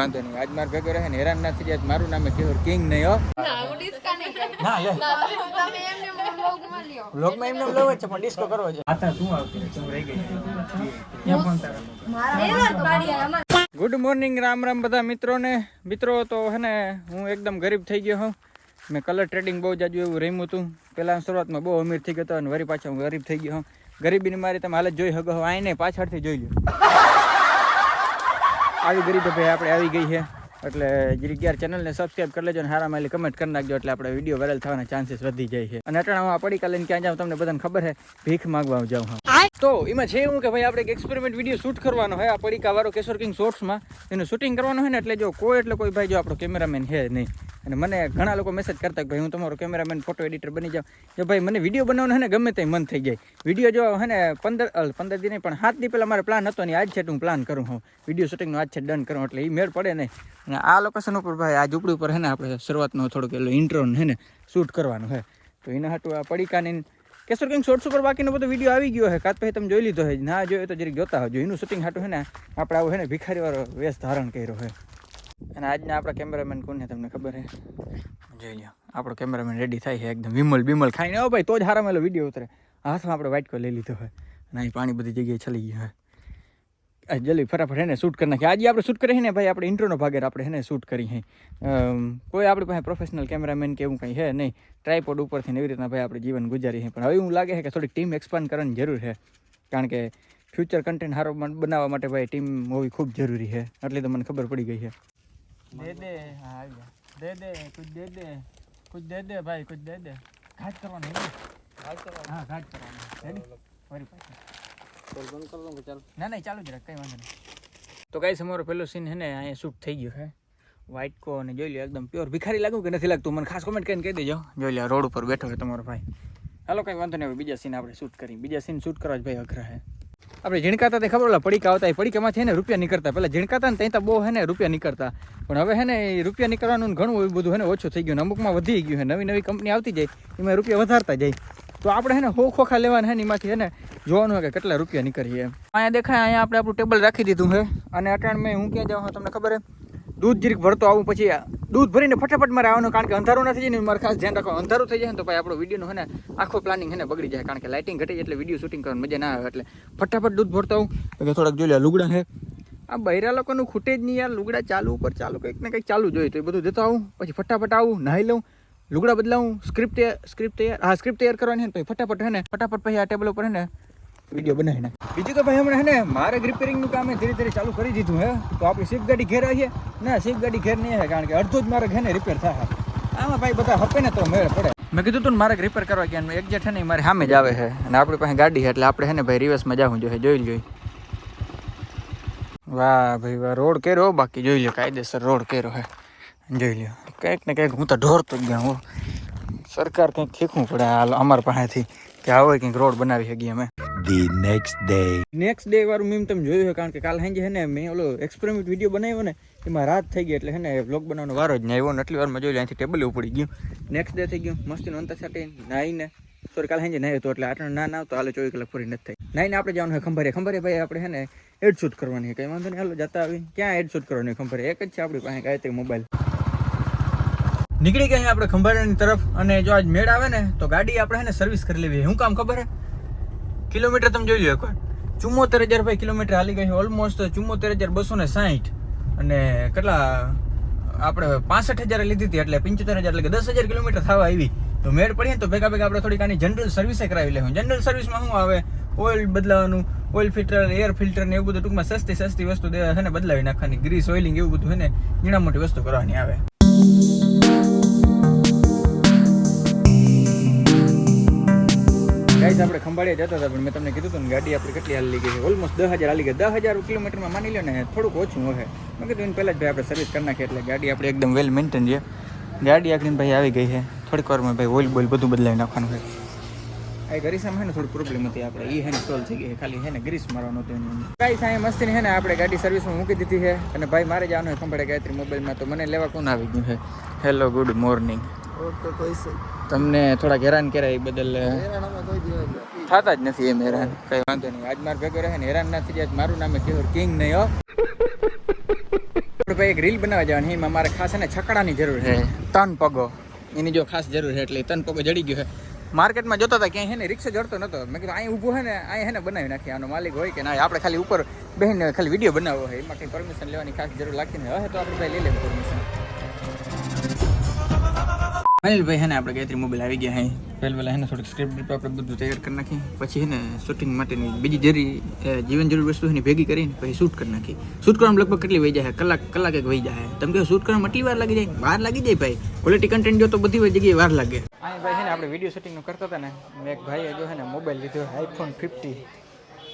વાંધો નહીં. આજ માર ભેગો રહે ને હેરાન ના થઈ જાય મારું નામ કેવર કિંગ નહીં હો. ના લે તમે એમને વ્લોગમાં લ્યો. બ્લોગમાં એમને લેવો છે પણ ડિસ્કો કરવો છે. આતા તું આવતી તું રહી ગઈ ત્યાં ફોન તારા ગુડ મોર્નિંગ રામ રામ બધા મિત્રોને. મિત્રો તો હે ને હું એકદમ ગરીબ થઈ ગયો હું મેં કલર ટ્રેડિંગ બહુ જાજુ એવું રમ્યું હતું. પહેલાં શરૂઆતમાં બહુ અમીર થઈ ગયો હતો અને વરી પાછા હું ગરીબ થઈ ગયો હું ગરીબીની મારી તમે હાલત જોઈ શકો આઈને પાછળથી જોઈ લો આવી ગરીબ ભાઈ આપણે આવી ગઈ છે. એટલે જરીક યાર ચેનલને સબસ્ક્રાઈબ કરી લેજો અને હારા માલી કમેન્ટ કરી નાખજો એટલે આપણે વીડિયો વાયરલ થવાના ચાન્સીસ વધી જાય છે. અને અટાણા પડી કાલે ક્યાં જાઉં તમને બધાને ખબર છે, ભીખ માગવા જાઉં, હા. તો એમાં છે એવું કે ભાઈ આપણે એક એક્સપેરિમેન્ટ વીડિયો શૂટ કરવાનો હોય, આ પડીકા વાળો કેશોર કિંગ શોર્ટ્સમાં એનું શૂટિંગ કરવાનું હોય ને એટલે જો કોઈ એટલે કોઈ ભાઈ જો આપણો કેમેરામેન છે નહીં. અને મને ઘણા લોકો મેસેજ કરતા કે ભાઈ હું તમારો કેમેરામેન ફોટો એડિટર બની જાઉં. જો ભાઈ મને વીડિયો બનાવવાનો હે ને ગમે તે મન થઈ જાય. વીડિયો જો હે ને પંદર પંદર દી નહીં પણ સાત દી પહેલાં મારે પ્લાન હતો ને આજ છે હું પ્લાન કરું હું વીડિયો શૂટિંગનો આજ છે ડન કરું એટલે એ મેળ પડે નહીં. અને આ લોકેશન ઉપર ભાઈ આ ઝૂંપડી ઉપર હે ને આપણે શરૂઆતનો થોડોક એલો ઇન્ટ્રોન હે ને શૂટ કરવાનું છે તો એના હાટું આ પડીકાની કેશોર કિંગ શોર્ટ્સ ઉપર બાકીનો બધો વીડિયો આવી ગયો છે કાત પછી તમે જોઈ લીધો છે ના જોયો તો જરીક જોતા હોજો. એનું શૂટિંગ હાટું છે ને, આપણે આવું છે ને ભિખારીવાળો વેશ ધારણ કર્યો છે અને આજના આપણા કેમેરામેન કોને તમને ખબર છે જોઈ લો આપણો કેમેરામેન રેડી થાય છે એકદમ. વિમલ બિમલ ખાઈને આવો ભાઈ, તો જ હારામેલો વીડિયો ઉતરે. હાથમાં આપણે વાઇટ લઈ લીધો હોય અને અહીં પાણી બધી જગ્યાએ ચલી ગયું હોય જલ્દી ફટાફટ એને શૂટ કરી નાખીએ. આજે આપણે શૂટ કરીએ ને ભાઈ આપણે ઇન્ટ્રોનો ભાગે આપણે એને શૂટ કરી છે અમ, કોઈ આપણી પાસે પ્રોફેશનલ કેમેરામેન કે એવું કંઈ છે નહીં. ટ્રાયપોડ ઉપરથી ને એવી રીતના ભાઈ આપણે જીવન ગુજારી છે પણ હવે એવું લાગે છે કે થોડીક ટીમ એક્સપાન્ડ કરવાની જરૂર છે કારણ કે ફ્યુચર કન્ટેન્ટ સારો બન- બનાવવા માટે ભાઈ ટીમ હોવી ખૂબ જરૂરી છે એટલી તો મને ખબર પડી ગઈ છે દે દે હા આવી જા. દે દે કુછ દે દે કુછ દે દે ભાઈ કુછ દે દે. ઘાટ કરવાનો હા ઘાટ કરવાનો. રેડી ફરી પાછું. ના ના ચાલુ જ રાખ, કઈ વાંધો નહીં. તો કઈ અમારો પેલો સીન હે ને, અહીંયા શૂટ થઈ ગયો છે. વ્હાઈટ કો અને જોઈ લો એકદમ પ્યોર ભિખારી લાગુ કે નથી લાગતું? મને ખાસ કોમેન્ટ કરીને કહી દેજો. જોઈ લો રોડ ઉપર બેઠો છે તમારો ભાઈ. હાલો, કઈ વાંધો નહીં, હવે બીજા સીન આપણે શૂટ કરી બીજા સીન શૂટ કરવા જ ભાઈ અઘરા છે. આપણે ઝીણકાતા તે ખબર ઓલા પડીકા આવતા એ પડીકામાંથી હે ને, રૂપિયા નીકળતા. પહેલાં ઝીણકાતા ને ત્યાં તો બહુ હે ને, રૂપિયા નીકળતા. પણ હવે હે ને રૂપિયા નીકળવાનું ઘણું એવું બધું હે ને, ઓછું થઈ ગયું અમુકમાં વધી ગયું છે. નવી નવી કંપની આવતી જાય, એમાં રૂપિયા વધારતા જાય. તો આપણે હે ને હો લેવાના હે ને એમાંથી હે ને જોવાનું કે કેટલા રૂપિયા નીકળીએ અહીંયા દેખાય, અહીંયા આપણે આપણું ટેબલ રાખી દીધું છે અને અટાણ મેં હું ક્યાં જાઉં તમને ખબર હે? દૂધ જીરીક ભરતો આવું પછી દૂધ ભરીને ફટાફટ મારે આવવાનું, કારણ કે અંધારું નથી જઈને મારે ખાસ ધ્યાન રાખો અંધારું થઈ જાય ને તો ભાઈ આપણો વિડીયોનો હે ને આખો પ્લાનિંગ હે ને બગડી જાય, કારણ કે લાઇટિંગ ઘટી એટલે વીડિયો શૂટિંગ કરવાની મજા ના આવે. એટલે ફટાફટ દૂધ ભરતો આવું. કે થોડાક જોઈ લે લુગડા છે આ બૈરા લોકોનું ખૂટે જ નહીં યાર, લુગડા ચાલુ ઉપર ચાલુ કંઈક ને કંઈક ચાલુ જોઈએ તો એ બધું જતો આવું. પછી ફટાફટ આવું, નાહી લઉં. લુગડા બદલાવું સ્ક્રિપ્ટ સ્ક્રિપ્ટ તૈયાર. હા સ્ક્રિપ્ટ તૈયાર કરવાની છે ને પછી ફટાફટ હે ને, ફટાફટ પછી આ ટેબલ ઉપર હે ને વીડિયો બનાવી નાખ બીજું તો ભાઈ હમણાં હે ને, મારે રિપેરિંગનું કામ ધીરે ધીરે ચાલુ કરી દીધું હે. તો આપણી સ્વિફ્ટ ગાડી ઘેર આવીએ. ના સ્વિફ્ટ ગાડી ઘેર નહીં આવે, કારણ કે અડધો જ મારે ઘે ને રિપેર થાય. આમાં ભાઈ બધા હપે ને તો મેળ પડે. મેં કીધું તું ને મારે રિપેર કરવા ગયા એક જેઠ ને મારી સામે જ આવે છે અને આપણી પાસે ગાડી છે, એટલે આપણે હે ને ભાઈ રિવર્સમાં જાવું જોઈએ જોઈ જોઈ વાહ, ભાઈ વાહ, રોડ કેરો બાકી જોઈ લો કાયદેસર રોડ કેરો હે. જોઈ લ્યો. કંઈક ને કંઈક હું તો ઢોરતો જ ગયા હું. સરકાર કંઈક શીખવું પડે હાલ અમારા પાસેથી કે આવો કંઈક રોડ બનાવી શકીએ અમે. The next day next day વાળું મેં તમે જોયું છે કારણ કે કાલ સાંજે હે ને મેં ઓલો એક્સપેરિમેન્ટ વીડિયો બનાવ્યો ને એમાં રાત થઈ ગઈ એટલે હે ને વ્લોગ બનાવવાનો વારો જ નહીં આવ્યો ને એટલી વારમાં જોઈ લે અહીંથી ટેબલ ઉપડી ગયું. નેક્સ્ટ ડે થઈ ગયું મસ્તીનો અંતર સાથે નાહીને સોરી કાલ સાંજે નાહ્યો હતો એટલે આટણ ના ના તો હાલે ચોવીસ કલાક પૂરી નથી થઈ. નાહીને આપણે જવાનું હોય ખંભારે ખંભારે ભાઈ આપણે હે ને એડ શૂટ કરવાની કંઈ વાંધો નહીં હાલો જતા આવી. ક્યાં એડ શૂટ કરવાની ખંભારે એક જ છે આપણી પાસે ગાયત્રી મોબાઈલ નીકળી ગયા આપણે ખંભાળાની તરફ અને જો આજ મેળ આવે ને, તો ગાડી આપણે એને સર્વિસ કરી લેવી. શું કામ ખબર હે? કિલોમીટર તમે જોઈ લો એકવાર ચુમ્મોતેર હજાર ભાઈ કિલોમીટર હાલી ગઈ ઓલમોસ્ટ ચુમ્મોતેર હજાર બસો ને સાહીઠ. અને કેટલા? આપણે પાસઠ હજાર લીધી હતી, એટલે પંચોતેર હજાર, એટલે કે દસ હજાર કિલોમીટર થવા આવી. તો મેળ પડીએ તો ભેગા ભેગા આપણે થોડીક આની જનરલ સર્વિસે કરાવી લેવું. જનરલ સર્વિસમાં શું આવે? ઓઇલ બદલાવાનું ઓઇલ ફિલ્ટર એર ફિલ્ટર ને એવું બધું ટૂંકમાં સસ્તી સસ્તી વસ્તુ છે ને બદલાવી નાખવાની. ગ્રીસ ઓઇલિંગ એવું બધું છે ને ઘણા મોટી વસ્તુ કરવાની આવે. ગાઈસ, આપણે ખંભાળિયા જતા હતા, પણ મેં તમને કીધું હતું ને, ગાડી આપણી કેટલી હાલી ગઈ છે. ઓલમોસ્ટ દસ હજાર હાલી ગઈ દસ હજાર કિલોમીટરમાં માની લો ને, થોડુંક ઓછું હોય મેં કીધું એને પહેલાં જ ભાઈ આપણે સર્વિસ કરી નાખીએ, એટલે ગાડી આપણે એકદમ વેલ મેન્ટેન છે. ગાડી આખરી ભાઈ આવી ગઈ છે. થોડીક વારમાં ભાઈ ઓઇલ બોઇલ બધું બદલાવી નાખવાનું છે. આ ગરીસામાં છે ને, થોડી પ્રોબ્લેમ હતી આપણે. એ હે ને સોલ્વ થઈ ગઈ છે. ખાલી હે ને ગ્રીસ મારવાનું હતું એની ગાઈસ, અહીંયા મસ્તી છે ને, આપણે ગાડી સર્વિસમાં મૂકી દીધી છે. અને ભાઈ, મારે જવાનું હોય ખંભાળે ગાયત્રી મોબાઈલમાં તો મને લેવા કોણ આવી ગયું છે? હેલો ગુડ મોર્નિંગ ઓકે કોઈ છે તમને થોડાક હેરાન કર્યા એ બદલ થતા જ નથી એમ હેરાન કઈ વાંધો નહીં. આજ માર ભેગો રહે ને હેરાન ના થઈ જાય મારું નામ કેવર કિંગ નહીં હો. ભાઈ એક રીલ બનાવવા જવાની એમાં મારે ખાસ એને છકડાની જરૂર છે. તન પગો. એની જો ખાસ જરૂર છે એટલે તન પગો જડી ગયો છે. માર્કેટમાં જોતા હતા ક્યાંય છે ને રિક્ષા જડતો નતો. મેં કીધું અહીં ઊભો છે ને અહીં છે ને બનાવી નાખીએ. આનો માલિક હોય કે ના આપણે ખાલી ઉપર બહેન ખાલી વીડિયો બનાવવો હોય. એમાં કંઈ પરમિશન લેવાની ખાસ જરૂર લાગતી ને હવે તો આપણે ભાઈ લઈ લેવું પરમિશન અનિલભાઈ હે ને આપણે ગાયત્રી મોબાઈલ આવી ગયા હે. પહેલ પહેલાં હેને થોડીક સ્ક્રિપ્ટ આપણે બધું તૈયાર કરી નાખી. પછી હેને શૂટિંગ માટેની બીજી જરી જીવન જરૂર વસ્તુ એની ભેગી કરીને પછી શૂટ કરી નાખી. શૂટ કરવામાં લગભગ કેટલી વહી જાય કલાક કલાક એક વહી જાય તમે કહો શૂટ કરવામાં એટલી વાર લાગી જાય? વાર લાગી જાય ભાઈ. ક્વોલિટી કન્ટેન્ટ જો તો બધી જગ્યાએ વાર લાગે. આ ભાઈ છે ને આપણે વીડિયો શૂટિંગનું કરતા હતા ને મેં એક ભાઈએ જો છે ને મોબાઈલ લીધો આઈફોન ફિફ્ટી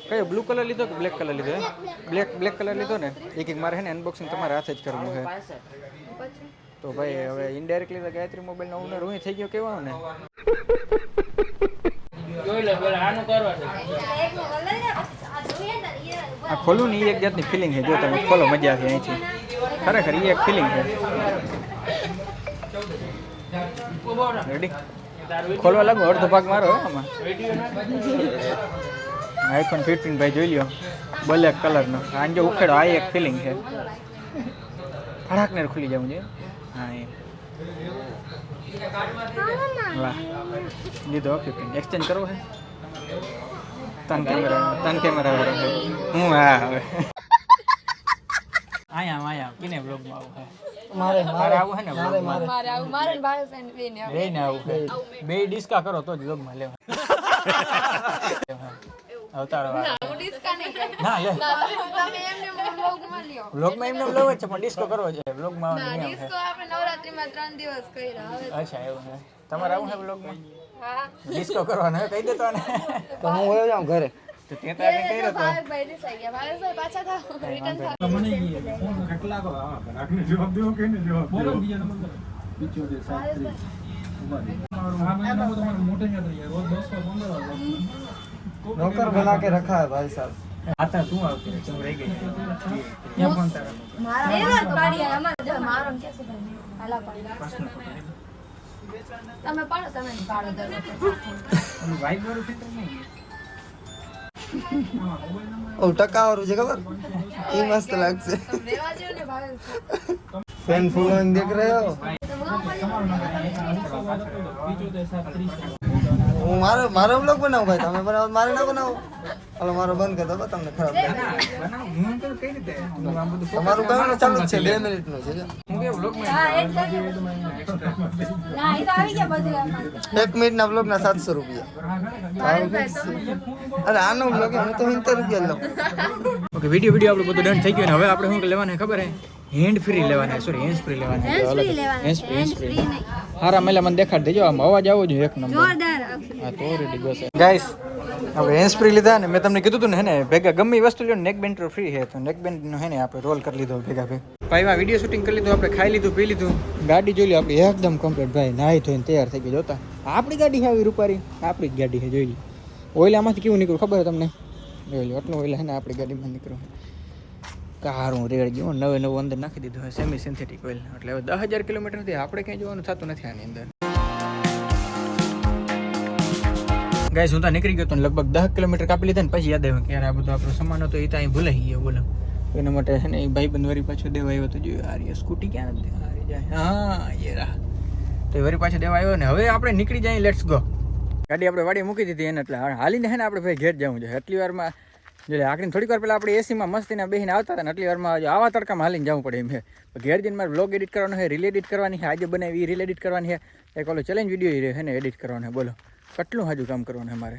કયો બ્લુ કલર લીધો કે બ્લેક કલર લીધો બ્લેક બ્લેક કલર લીધો ને? એક એક મારે હે ને અનબોક્સિંગ તમારે હાથે જ કરવું છે તો ભાઈ હવે ઇનડાયરેક્ટલી તો ગાયત્રી મોબાઈલનો ઓનર હું થઈ ગયો કેવા ને? આ ખોલું ને એ એક જાતની ફિલિંગ છે. જો તમે ખોલો મજા આવે અહીંથી. ખરેખર એ એક ફિલિંગ છે. રેડી ખોલવા લાગુ અડધો ભાગ મારો આમાં. આઈફોન ફિફ્ટીન ભાઈ જોઈ લ્યો. બ્લેક કલરનો આંજો ઉખેડો આ એક ફિલિંગ છે. ફડાકને ખુલી જવું છે. હા એ વાહ લીધો ફિફ્ટીન એક્સચેન્જ કરવો હે તન કેમેરા તન કેમેરા વાળો હું હા હવે આયા આયા કિને બ્લોગમાં આવું હે મારે મારે આવું હે ને મારે મારે આવું મારે ને ભાઈ બેન બેન આવું. બે આવું બે ડિસ્કા કરો તો જ બ્લોગમાં લેવા અવતાર વાળા. હું ડિસ્કા નહીં કરું. ના લે એમને વ્લોગમાં લ્યો. એમને બ્લોગ જ છે પણ ડિસ્કો કરવો છે. બ્લોગમાં ના આવવાનું નહીં ડિસ્કો આપણે નવરાત્રીમાં ત્રણ દિવસ કર્યા હવે અચ્છા એવું છે. તમારે આવું છે બ્લોગમાં હા. ડિસ્કો કરવાનો હે કહી દેતો ને તો હું જાઉં ઘરે. તો તે તો આગળ કર્યો તો. ભાઈ રિસાઈ ગયા. ભાઈ પાછા થાવ. રિટર્ન થાવ. नौकर बना के रखा है भाई साहब आता तू आके तुम रह गई क्या फोन तारा मारा नहीं पाड़ी है हमारा मारो ने कैसे भाई हाला તમે પાડો તમે પાડો દર વાઈટ વાળું છે તમે ફેન ફોલોઈંગ દેખ રહ્યો હો મારો મારો બ્લોગ બનાવું ભાઈ? તમે બનાવો મારે ના બનાવો? હાલો મારો બંધ કરતો દો તમને ખરાબ લાગે. તો તમારું કામ ચાલુ છે બે મિનિટનું છે એક ના એ તો આવી ગયા બધે એક મિનિટ ના બ્લોગ ના સાતસો રૂપિયા. અરે આનો બ્લોગ હું તો સિત્તેર રૂપિયા લઉં. ઓકે વીડિયો વીડિયો આપણું બધું ડન થઈ ગયું ને. હવે આપણે શું લેવાના ખબર હે હેન્ડ ફ્રી લેવાના સોરી હેન્ડ ફ્રી લેવાના. હેન્ડ ફ્રી હેન્ડ ફ્રી નહીં. હારા મેલા મને દેખાડ દેજો. આમ અવાજ આવો જોઈએ એક નંબર. જોરદાર. તો ગાઈસ હવે હેન્ડ ફ્રી લીધા ને મેં તમને કીધું હતું ને હે ને ભેગા ગમે વસ્તુ લ્યો નેક બેન્ડ ફ્રી છે. તો નેક બેન્ડ નો હે ને આપણે રોલ કરી લીધો ભેગા ભાઈ માં વીડિયો શૂટિંગ કરી લીધું આપણે ખાઈ લીધું પી લીધું. ગાડી જોઈ લો આપણી એકદમ કમ્પ્લીટ ભાઈ નાહી ધોઈને તૈયાર થઈ ગઈ. જોતા? આપણી ગાડી છે આવી રૂપારી. આપણી જ ગાડી છે જોઈ લો ઓઇલ આમાંથી કેવું નીકળ્યું ખબર છે તમને? જોઈ લો આટલું ઓઇલ હે ને આપણી ગાડીમાં નીકળ્યું કારું રેડ ગયું નવે નવું અંદર નાખી દીધું હોય સેમી સિન્થેટિક ઓઇલ એટલે હવે દસ હજાર કિલોમીટરથી આપણે ક્યાંય જોવાનું થતું નથી આની અંદર. ગાઈસ હું તો નીકળી ગયો તો લગભગ દસ કિલોમીટર કાપી લીધા ને પછી યાદ આવ્યું કે યાર આ બધું આપણો સામાન હતો એ તો અહીં ભૂલાઈ ગયો, બોલો. એના માટે છે ને એ ભાઈ બંધ વરી પાછો દેવા આવ્યો તો જોયું આ સ્કૂટી ક્યાં નથી? હા એ રાહ. તો વરી પાછો દેવા આવ્યો ને હવે આપણે નીકળી જાય લેટ્સ ગો ગાડી આપણે વાડી મૂકી દીધી એને, એટલે હાલીને હે ને આપણે ભાઈ ઘેર જવું જોઈએ એટલી વારમાં જો આખરી થોડીક વાર પહેલાં આપણે એસીમાં મસ્તીના બેહીને આવતા હતા એટલી વારમાં જો આવા તડકામાં હાલીને જવું પડે એમ છે ઘેર જઈને મારે બ્લોગ એડિટ કરવાનો છે રીલ એડિટ કરવાની છે આજે બનાવી રીલ એડિટ કરવાની છે એક ઓલો ચેલેન્જ વીડિયો છે ને એડિટ કરવાનો બોલો. કેટલું હાજુ કામ કરવાનું છે મારે?